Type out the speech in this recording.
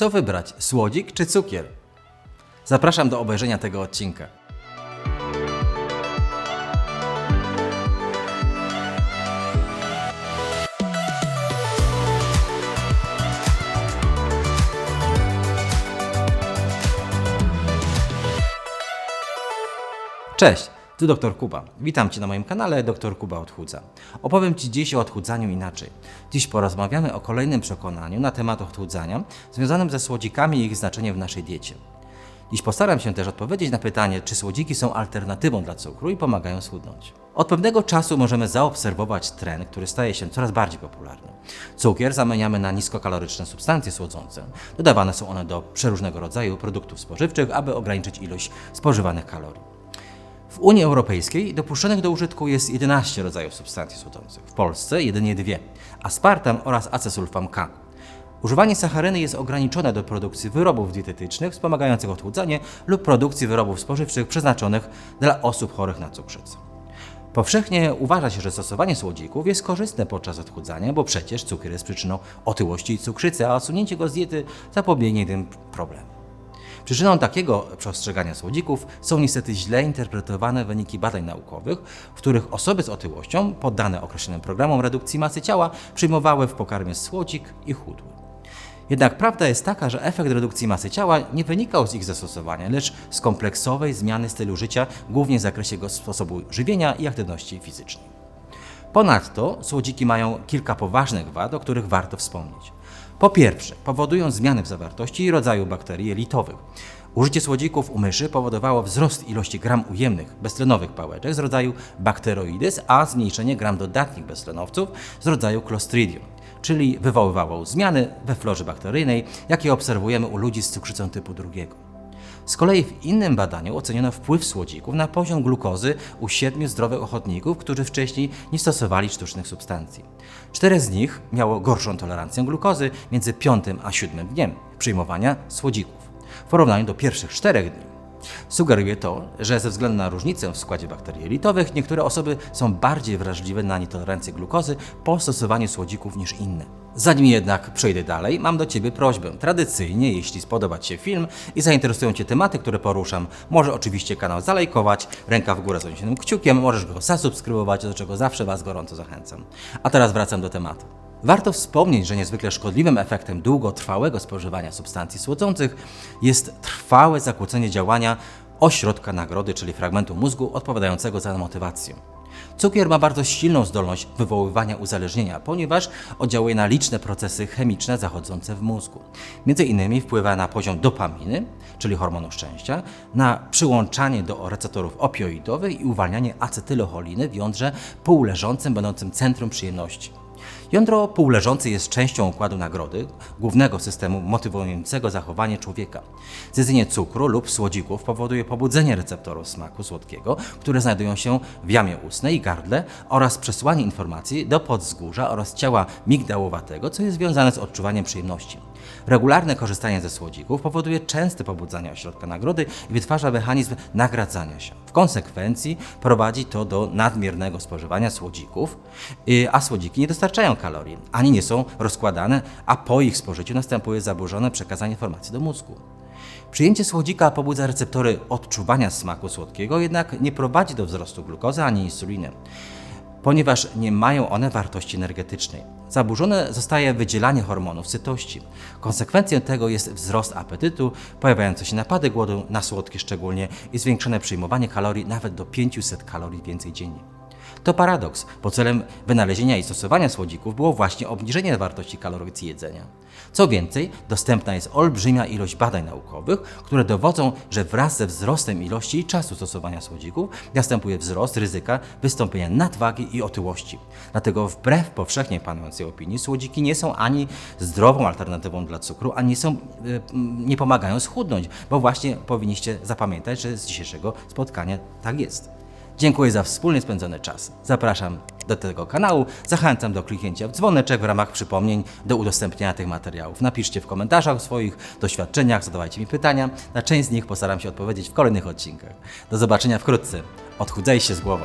Co wybrać, słodzik czy cukier? Zapraszam do obejrzenia tego odcinka. Cześć, tu dr Kuba. Witam Cię na moim kanale Dr Kuba Odchudza. Opowiem Ci dziś o odchudzaniu inaczej. Dziś porozmawiamy o kolejnym przekonaniu na temat odchudzania związanym ze słodzikami i ich znaczeniem w naszej diecie. Dziś postaram się też odpowiedzieć na pytanie, czy słodziki są alternatywą dla cukru i pomagają schudnąć. Od pewnego czasu możemy zaobserwować trend, który staje się coraz bardziej popularny. Cukier zamieniamy na niskokaloryczne substancje słodzące. Dodawane są one do przeróżnego rodzaju produktów spożywczych, aby ograniczyć ilość spożywanych kalorii. W Unii Europejskiej dopuszczonych do użytku jest 11 rodzajów substancji słodzących, w Polsce jedynie dwie aspartam oraz acesulfam K. Używanie sacharyny jest ograniczone do produkcji wyrobów dietetycznych wspomagających odchudzanie lub produkcji wyrobów spożywczych przeznaczonych dla osób chorych na cukrzycę. Powszechnie uważa się, że stosowanie słodzików jest korzystne podczas odchudzania, bo przecież cukier jest przyczyną otyłości i cukrzycy, a usunięcie go z diety zapobiegnie tym problemom. Przyczyną takiego postrzegania słodzików są niestety źle interpretowane wyniki badań naukowych, w których osoby z otyłością, poddane określonym programom redukcji masy ciała, przyjmowały w pokarmie słodzik i chudły. Jednak prawda jest taka, że efekt redukcji masy ciała nie wynikał z ich zastosowania, lecz z kompleksowej zmiany stylu życia, głównie w zakresie sposobu żywienia i aktywności fizycznej. Ponadto słodziki mają kilka poważnych wad, o których warto wspomnieć. Po pierwsze, powodują zmiany w zawartości i rodzaju bakterii jelitowych. Użycie słodzików u myszy powodowało wzrost ilości gram ujemnych beztlenowych pałeczek z rodzaju Bacteroides, a zmniejszenie gram dodatnich beztlenowców z rodzaju Clostridium, czyli wywoływało zmiany we florze bakteryjnej, jakie obserwujemy u ludzi z cukrzycą typu drugiego. Z kolei w innym badaniu oceniono wpływ słodzików na poziom glukozy u siedmiu zdrowych ochotników, którzy wcześniej nie stosowali sztucznych substancji. Czterech z nich miało gorszą tolerancję glukozy między piątym a siódmym dniem przyjmowania słodzików w porównaniu do pierwszych czterech dni. Sugeruje to, że ze względu na różnicę w składzie bakterii jelitowych niektóre osoby są bardziej wrażliwe na nietolerancję glukozy po stosowaniu słodzików niż inne. Zanim jednak przejdę dalej, mam do Ciebie prośbę. Tradycyjnie, jeśli spodoba Ci się film i zainteresują Cię tematy, które poruszam, może oczywiście kanał zalajkować, ręka w górę z zaniesionym kciukiem, możesz go zasubskrybować, do czego zawsze Was gorąco zachęcam. A teraz wracam do tematu. Warto wspomnieć, że niezwykle szkodliwym efektem długotrwałego spożywania substancji słodzących jest trwałe zakłócenie działania ośrodka nagrody, czyli fragmentu mózgu odpowiadającego za motywację. Cukier ma bardzo silną zdolność wywoływania uzależnienia, ponieważ oddziałuje na liczne procesy chemiczne zachodzące w mózgu. Między innymi wpływa na poziom dopaminy, czyli hormonu szczęścia, na przyłączanie do receptorów opioidowych i uwalnianie acetylocholiny w jądrze półleżącym, będącym centrum przyjemności. Jądro półleżące jest częścią układu nagrody, głównego systemu motywującego zachowanie człowieka. Zjedzenie cukru lub słodzików powoduje pobudzenie receptorów smaku słodkiego, które znajdują się w jamie ustnej i gardle oraz przesłanie informacji do podzgórza oraz ciała migdałowatego, co jest związane z odczuwaniem przyjemności. Regularne korzystanie ze słodzików powoduje częste pobudzanie ośrodka nagrody i wytwarza mechanizm nagradzania się. W konsekwencji prowadzi to do nadmiernego spożywania słodzików, y, a słodziki nie dostarczają kalorii, ani nie są rozkładane, a po ich spożyciu następuje zaburzone przekazanie informacji do mózgu. Przyjęcie słodzika pobudza receptory odczuwania smaku słodkiego, jednak nie prowadzi do wzrostu glukozy ani insuliny ponieważ nie mają one wartości energetycznej. Zaburzone zostaje wydzielanie hormonów sytości. Konsekwencją tego jest wzrost apetytu, pojawiające się napady głodu na słodkie szczególnie i zwiększone przyjmowanie kalorii nawet do 500 kalorii więcej dziennie. To paradoks, bo celem wynalezienia i stosowania słodzików było właśnie obniżenie wartości kalorycji jedzenia. Co więcej, dostępna jest olbrzymia ilość badań naukowych, które dowodzą, że wraz ze wzrostem ilości i czasu stosowania słodzików następuje wzrost ryzyka wystąpienia nadwagi i otyłości. Dlatego wbrew powszechnie panującej opinii słodziki nie są ani zdrową alternatywą dla cukru, ani są, yy, nie pomagają schudnąć, bo właśnie powinniście zapamiętać, że z dzisiejszego spotkania tak jest. Dziękuję za wspólnie spędzony czas. Zapraszam do tego kanału. Zachęcam do kliknięcia w dzwoneczek w ramach przypomnień do udostępniania tych materiałów. Napiszcie w komentarzach o swoich doświadczeniach, zadawajcie mi pytania. Na część z nich postaram się odpowiedzieć w kolejnych odcinkach. Do zobaczenia wkrótce. Odchudzaj się z głową.